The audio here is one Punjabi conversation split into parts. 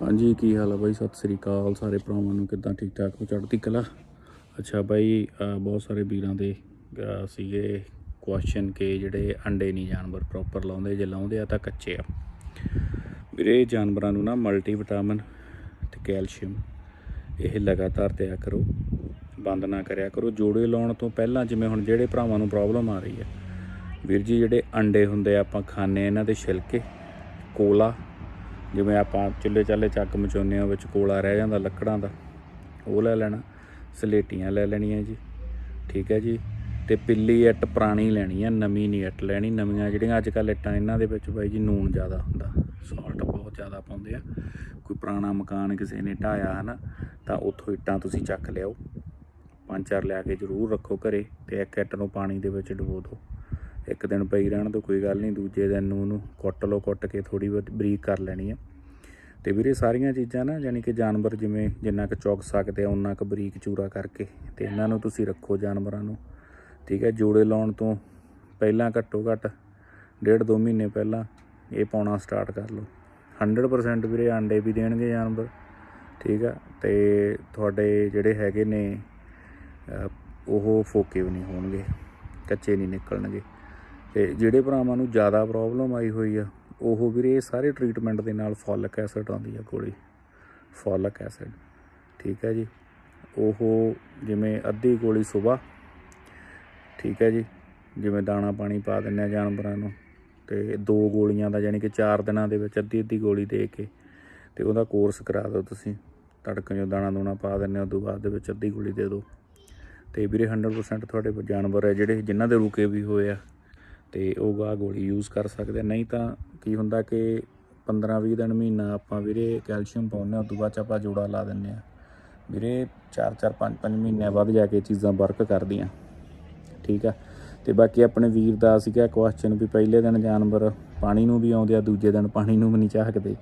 ਹਾਂਜੀ, ਕੀ ਹਾਲ ਆ ਬਾਈ? ਸਤਿ ਸ੍ਰੀ ਅਕਾਲ। ਸਾਰੇ ਭਰਾਵਾਂ ਨੂੰ ਕਿੱਦਾਂ ਠੀਕ ਠਾਕ ਹੋ? ਚੜ੍ਹਦੀ ਕਲਾ? ਅੱਛਾ ਬਾਈ ਬਹੁਤ ਸਾਰੇ ਵੀਰਾਂ ਦੇ ਸੀਗੇ ਕੁਐਸਚਨ ਕਿ ਜਿਹੜੇ ਅੰਡੇ ਨਹੀਂ ਜਾਨਵਰ ਪ੍ਰੋਪਰ ਲਾਉਂਦੇ, ਜੇ ਲਾਉਂਦੇ ਆ ਤਾਂ ਕੱਚੇ ਆ। ਵੀਰੇ, ਜਾਨਵਰਾਂ ਨੂੰ ਨਾ ਮਲਟੀ ਵਿਟਾਮਿਨ ਤੇ ਕੈਲਸ਼ੀਅਮ ਇਹ ਲਗਾਤਾਰ ਦਿਆ ਕਰੋ। ਬੰਦ ਨਾ ਕਰਿਆ ਕਰੋ। ਜੋੜੇ ਲਾਉਣ ਤੋਂ ਪਹਿਲਾਂ ਜਿਵੇਂ ਹੁਣ ਜਿਹੜੇ ਭਰਾਵਾਂ ਨੂੰ ਪ੍ਰੋਬਲਮ ਆ ਰਹੀ ਹੈ, ਵੀਰ ਜੀ, ਜਿਹੜੇ ਅੰਡੇ ਹੁੰਦੇ ਆ ਆਪਾਂ ਖਾਣੇ ਇਹਨਾਂ ਦੇ ਛਿਲਕੇ, ਕੋਲਾ ਜਿਵੇਂ ਆਪਾਂ ਚੁੱਲ੍ਹੇ ਚਾਲੇ ਚੱਕ ਮਚਾਉਂਦੇ ਆ ਵਿੱਚ ਕੋਲਾ ਰਹਿ ਜਾਂਦਾ ਲੱਕੜਾਂ ਦਾ, ਉਹ ਲੈ ਲੈਣਾ, ਸਲੇਟੀਆਂ ਲੈ ਲੈਣੀਆਂ ਜੀ, ਠੀਕ ਹੈ ਜੀ, ਤੇ ਪਿੱਲੀ ਇੱਟ ਪੁਰਾਣੀ ਲੈਣੀ ਆ, ਨਵੀਂ ਨਹੀਂ ਇੱਟ ਲੈਣੀ, ਨਵੀਆਂ ਜਿਹੜੀਆਂ ਅੱਜ ਕੱਲ੍ਹ ਇੱਟਾਂ ਇਹਨਾਂ ਦੇ ਵਿੱਚ ਬਾਈ ਜੀ ਨੂਨ ਜ਼ਿਆਦਾ ਹੁੰਦਾ ਸਾਲਟ ਬਹੁਤ ਜ਼ਿਆਦਾ ਪਾਉਂਦੇ ਆ, ਕੋਈ ਪੁਰਾਣਾ ਮਕਾਨ ਕਿਸੇ ਨੇ ਢਾਇਆ ਹਨਾ, ਤਾਂ ਉੱਥੋਂ ਇੱਟਾਂ ਤੁਸੀਂ ਚੱਕ ਲਿਆਓ, ਪੰਜ ਚਾਰ ਲਿਆ ਕੇ ਜ਼ਰੂਰ ਰੱਖੋ ਘਰੇ, ਤੇ ਇੱਕ ਇੱਟ ਨੂੰ ਪਾਣੀ ਦੇ ਵਿੱਚ ਡੁਬੋ ਦਿਓ। ਇੱਕ ਦਿਨ ਪਈ ਰਹਿਣ ਤੋਂ ਕੋਈ ਗੱਲ ਨਹੀਂ, ਦੂਜੇ ਦਿਨ ਨੂੰ ਉਹਨੂੰ ਕੁੱਟ ਲਓ, ਕੁੱਟ ਕੇ ਥੋੜੀ ਬਹੁਤ ਬਰੀਕ ਕਰ ਲੈਣੀ ਆ। ਤੇ ਵੀਰੇ ਸਾਰੀਆਂ ਚੀਜ਼ਾਂ ਨਾ ਯਾਨੀ ਕਿ ਜਾਨਵਰ ਜਿਵੇਂ ਜਿੰਨਾ ਕੁ ਚੁੱਕ ਸਕਦੇ ਆ ਉਹਨਾਂ ਕੁ ਬਰੀਕ ਚੂਰਾ ਕਰਕੇ ਤੇ ਇਹਨਾਂ ਨੂੰ ਤੁਸੀਂ ਰੱਖੋ ਜਾਨਵਰਾਂ ਨੂੰ, ਠੀਕ ਹੈ ਜੋੜੇ ਲਾਉਣ ਤੋਂ ਪਹਿਲਾਂ ਘੱਟੋ ਘੱਟ ਡੇਢ ਦੋ ਮਹੀਨੇ ਪਹਿਲਾਂ ਇਹ ਪਾਉਣਾ ਸਟਾਰਟ ਕਰ ਲਓ। 100% ਵੀਰੇ ਆਂਡੇ ਵੀ ਦੇਣਗੇ ਜਾਨਵਰ, ਠੀਕ ਆ? ਤੇ ਤੁਹਾਡੇ ਜਿਹੜੇ ਹੈਗੇ ਨੇ ਉਹ ਫੋਕੇ ਵੀ ਨਹੀਂ ਹੋਣਗੇ, ਕੱਚੇ ਨਹੀਂ ਨਿਕਲਣਗੇ। ਤੇ ਜਿਹੜੇ ਭਰਾਵਾਂ ਨੂੰ ਜ਼ਿਆਦਾ ਪ੍ਰੋਬਲਮ ਆਈ ਹੋਈ ਆ, ਉਹ ਵੀਰੇ ਇਹ ਸਾਰੇ ਟ੍ਰੀਟਮੈਂਟ ਦੇ ਨਾਲ ਫੋਲਿਕ ਐਸਿਡ ਆਉਂਦੀ ਆ ਗੋਲੀ ਫੋਲਿਕ ਐਸਿਡ ਠੀਕ ਹੈ ਜੀ? ਉਹ ਜਿਵੇਂ ਅੱਧੀ ਗੋਲੀ ਸਵੇਰ ਠੀਕ ਹੈ ਜੀ? ਜਿਵੇਂ ਦਾਣਾ ਪਾਣੀ ਪਾ ਦਿੰਦੇ ਆ ਜਾਨਵਰਾਂ ਨੂੰ, ਤੇ ਦੋ ਗੋਲੀਆਂ ਦਾ ਯਾਨੀ ਕਿ 4 ਦਿਨਾਂ ਦੇ ਵਿੱਚ ਅੱਧੀ ਅੱਧੀ ਗੋਲੀ ਦੇ ਕੇ ਤੇ ਉਹਦਾ ਕੋਰਸ ਕਰਾ ਦਿਓ ਤੁਸੀਂ। ਤੜਕਣ ਜੋ ਦਾਣਾ ਦੂਣਾ ਪਾ ਦਿੰਦੇ ਹੋ ਤੋਂ ਬਾਅਦ ਦੇ ਵਿੱਚ ਅੱਧੀ ਗੋਲੀ ਦੇ ਦਿਓ। ਤੇ ਵੀਰੇ 100% ਤੁਹਾਡੇ ਜਾਨਵਰ ਹੈ ਜਿਹੜੇ, ਜਿਨ੍ਹਾਂ ਦੇ ਰੁਕੇ ਵੀ ਹੋਏ ਆ ਤੇ ਉਹ ਗਾ ਗੋਲੀ ਯੂਜ਼ ਕਰ ਸਕਦੇ ਨਹੀਂ ਤਾਂ ਕੀ ਹੁੰਦਾ ਕਿ 15-20 ਦਿਨ ਮਹੀਨਾ ਆਪਾਂ ਵੀਰੇ ਕੈਲਸ਼ੀਅਮ ਪਾਉਂਦੇ ਹਾਂ ਤੋਂ ਬਾਅਦ 'ਚ ਆਪਾਂ ਜੋੜਾ ਲਾ ਦਿੰਦੇ ਆ ਵੀਰੇ 4-4 5-5 ਮਹੀਨਿਆਂ ਬਾਅਦ ਜਾ ਕੇ ਚੀਜ਼ਾਂ ਵਰਕ ਕਰਦੀਆਂ। ਠੀਕ ਆ? ਤੇ ਬਾਕੀ ਆਪਣੇ ਵੀਰ ਦਾ ਸੀਗਾ ਕੁਐਸਚਨ ਵੀ ਪਹਿਲੇ ਦਿਨ ਜਾਨਵਰ ਪਾਣੀ ਨੂੰ ਵੀ ਆਉਂਦੇ ਆ, ਦੂਜੇ ਦਿਨ ਪਾਣੀ ਨੂੰ ਵੀ ਨਹੀਂ ਚਾਹਕਦੇ।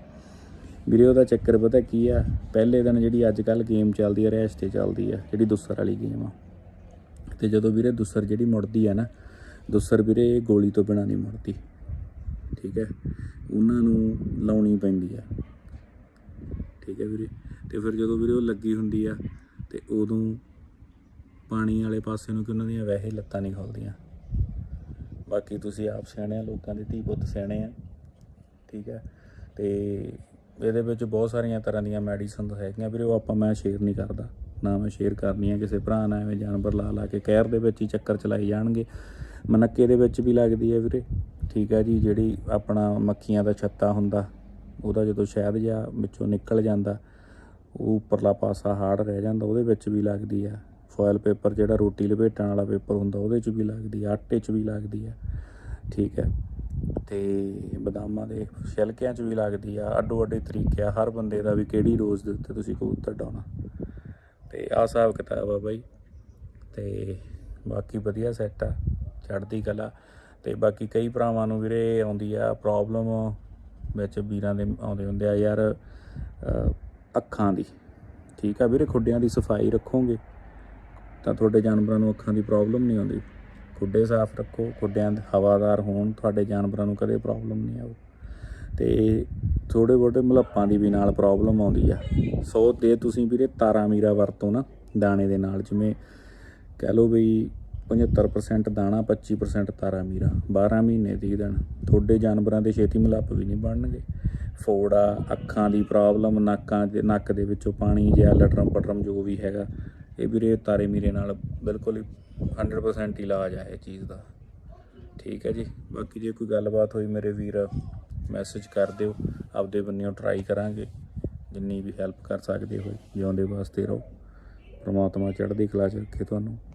ਵੀਰੇ ਉਹਦਾ ਚੱਕਰ ਪਤਾ ਕੀ ਆ? ਪਹਿਲੇ ਦਿਨ ਜਿਹੜੀ ਅੱਜ ਕੱਲ ਗੇਮ ਚੱਲਦੀ ਆ, ਰੈਸ਼ ਤੇ ਚੱਲਦੀ ਆ, ਜਿਹੜੀ ਦੁਸਰ ਵਾਲੀ ਗੇਮ ਆ। ਤੇ ਜਦੋਂ ਵੀਰੇ ਦੁਸਰ ਜਿਹੜੀ ਮੁੜਦੀ ਆ ਨਾ ਦੁਸਰ ਵੀਰੇ ਗੋਲੀ ਤੋਂ ਬਿਨਾ ਨਹੀਂ ਮੁੜਦੀ। ਠੀਕ ਹੈ? ਉਹਨਾਂ ਨੂੰ ਲਾਉਣੀ ਪੈਂਦੀ ਆ। ਠੀਕ ਹੈ ਵੀਰੇ? ਤੇ ਫਿਰ ਜਦੋਂ ਵੀਰੇ ਉਹ ਲੱਗੀ ਹੁੰਦੀ ਆ, ਤੇ ਉਦੋਂ ਪਾਣੀ ਵਾਲੇ ਪਾਸੇ ਨੂੰ ਕਿ ਉਹਨਾਂ ਦੀਆਂ ਵੈਸੇ ਲੱਤਾਂ ਨਹੀਂ ਖੁੱਲਦੀਆਂ। ਬਾਕੀ ਤੁਸੀਂ ਆਪ ਸਿਆਣੇ ਆ, ਲੋਕਾਂ ਦੇ ਧੀ ਪੁੱਤ ਸਿਆਣੇ ਆ। ਠੀਕ ਹੈ? ਤੇ ਇਹਦੇ ਵਿੱਚ ਬਹੁਤ ਸਾਰੀਆਂ ਤਰ੍ਹਾਂ ਦੀਆਂ ਮੈਡੀਸਨ ਹੈਗੀਆਂ। ਵੀਰੇ ਉਹ ਆਪਾਂ ਮੈਂ ਸ਼ੇਅਰ ਨਹੀਂ ਕਰਦਾ। ਨਾ ਮੈਂ ਸ਼ੇਅਰ ਕਰਨੀ ਆ ਕਿਸੇ ਭਰਾ ਨਾਲ ਐਵੇਂ ਜਾਨਵਰ ਲਾ ਲਾ ਕੇ ਕਹਿਰ ਦੇ ਵਿੱਚ ਹੀ ਚੱਕਰ ਚਲਾਈ ਜਾਣਗੇ। ਮਨੱਕੇ ਦੇ ਵਿੱਚ ਵੀ ਲੱਗਦੀ ਹੈ ਵੀਰੇ। ਠੀਕ ਹੈ ਜੀ, ਜਿਹੜੀ ਆਪਣਾ ਮੱਖੀਆਂ ਦਾ ਛੱਤਾ ਹੁੰਦਾ, ਉਹਦਾ ਜਦੋਂ ਸ਼ਹਿਦ ਜਾਂ ਵਿੱਚੋਂ ਨਿਕਲ ਜਾਂਦਾ, ਉਹ ਉੱਪਰਲਾ ਪਾਸਾ ਹਾਰਡ ਰਹਿ ਜਾਂਦਾ, ਉਹਦੇ ਵਿੱਚ ਵੀ ਲੱਗਦੀ ਆ ਫੋਇਲ ਪੇਪਰ ਜਿਹੜਾ ਰੋਟੀ ਲਪੇਟਣ ਵਾਲਾ ਪੇਪਰ ਹੁੰਦਾ, ਉਹਦੇ 'ਚ ਵੀ ਲੱਗਦੀ ਆ ਆਟੇ 'ਚ ਵੀ ਲੱਗਦੀ ਆ ਠੀਕ ਹੈ, ਤੇ ਬਦਾਮਾਂ ਦੇ ਛਿਲਕਿਆਂ 'ਚ ਵੀ ਲੱਗਦੀ ਆ, ਅੱਡੋ ਅੱਡੇ ਤਰੀਕੇ ਆ, ਹਰ ਬੰਦੇ ਦਾ ਵੀ ਕਿਹੜੀ ਰੋਜ਼ ਦੇ ਉੱਤੇ ਤੁਸੀਂ ਕਬੂਤਰ ਡਾਉਣਾ। ਤੇ ਆਹ ਹਿਸਾਬ ਕਿਤਾਬ ਆ ਬਾਈ, ਤੇ ਬਾਕੀ ਵਧੀਆ ਸੈੱਟ ਆ। ਚੜ੍ਹਦੀ ਕਲਾ ਤੇ ਬਾਕੀ ਕਈ ਭਰਾਵਾਂ ਨੂੰ ਵੀਰੇ ਆਉਂਦੀ ਆ ਪ੍ਰੋਬਲਮ ਵਿੱਚ ਵੀਰਾਂ ਦੇ ਆਉਂਦੇ ਹੁੰਦੇ ਆ ਯਾਰ ਅੱਖਾਂ ਦੀ। ਠੀਕ ਆ ਵੀਰੇ, ਖੁੱਡਿਆਂ ਦੀ ਸਫ਼ਾਈ ਰੱਖੋਗੇ ਤਾਂ ਤੁਹਾਡੇ ਜਾਨਵਰਾਂ ਨੂੰ ਅੱਖਾਂ ਦੀ ਪ੍ਰੋਬਲਮ ਨਹੀਂ ਆਉਂਦੀ। ਖੁੱਡੇ ਸਾਫ਼ ਰੱਖੋ, ਖੁੱਡਿਆਂ ਦੇ ਹਵਾਦਾਰ ਹੋਣ, ਤੁਹਾਡੇ ਜਾਨਵਰਾਂ ਨੂੰ ਕਦੇ ਪ੍ਰੋਬਲਮ ਨਹੀਂ ਆਊ। ਤੇ ਥੋੜੇ ਬਹੁਤੇ ਮਲੱਪਾਂ ਦੀ ਵੀ ਨਾਲ ਪ੍ਰੋਬਲਮ ਆਉਂਦੀ ਆ। ਸੋ ਦੇ ਤੁਸੀਂ ਵੀਰੇ ਤਾਰਾ ਮੀਰਾ ਵਰਤੋ ਨਾ ਦਾਣੇ ਦੇ ਨਾਲ, ਜਿਵੇਂ ਕਹਿ ਲਓ ਬਈ 75% ਦਾਣਾ 25% ਤਾਰਾ ਮੀਰਾ। 12 ਮਹੀਨੇ ਦੀ ਦਿਨ। ਤੁਹਾਡੇ ਜਾਨਵਰਾਂ ਦੇ ਛੇਤੀ ਮਲੱਪ ਵੀ ਨਹੀਂ ਬਣਨਗੇ। ਫੋੜਾ, ਅੱਖਾਂ ਦੀ ਪ੍ਰੋਬਲਮ ਨਾਕਾਂ ਦੇ, ਨੱਕ ਦੇ ਵਿੱਚੋਂ ਪਾਣੀ ਜਿਹਾ ਲਟਰਮ ਪਟਰਮ ਜੋ ਵੀ ਹੈਗਾ, ਇਹ ਵੀਰੇ ਤਾਰੇ ਮੀਰੇ ਨਾਲ ਬਿਲਕੁਲ ਹੀ 100% ਇਲਾਜ ਆ ਇਹ ਚੀਜ਼ ਦਾ। ਠੀਕ ਹੈ ਜੀ। ਬਾਕੀ ਜੇ ਕੋਈ ਗੱਲਬਾਤ ਹੋਈ ਮੇਰੇ ਵੀਰ ਮੈਸੇਜ ਕਰ ਦਿਓ। ਆਪਦੇ ਬੰਨਿਓ ਟਰਾਈ ਕਰਾਂਗੇ। ਜਿੰਨੀ ਵੀ ਹੈਲਪ ਕਰ ਸਕਦੇ ਹੋਏ ਜਿਉਂਦੇ ਵਾਸਤੇ ਰਹੋ। ਪ੍ਰਮਾਤਮਾ ਚੜ੍ਹਦੀ ਕਲਾ ਚ ਰੱਖੇ ਤੁਹਾਨੂੰ।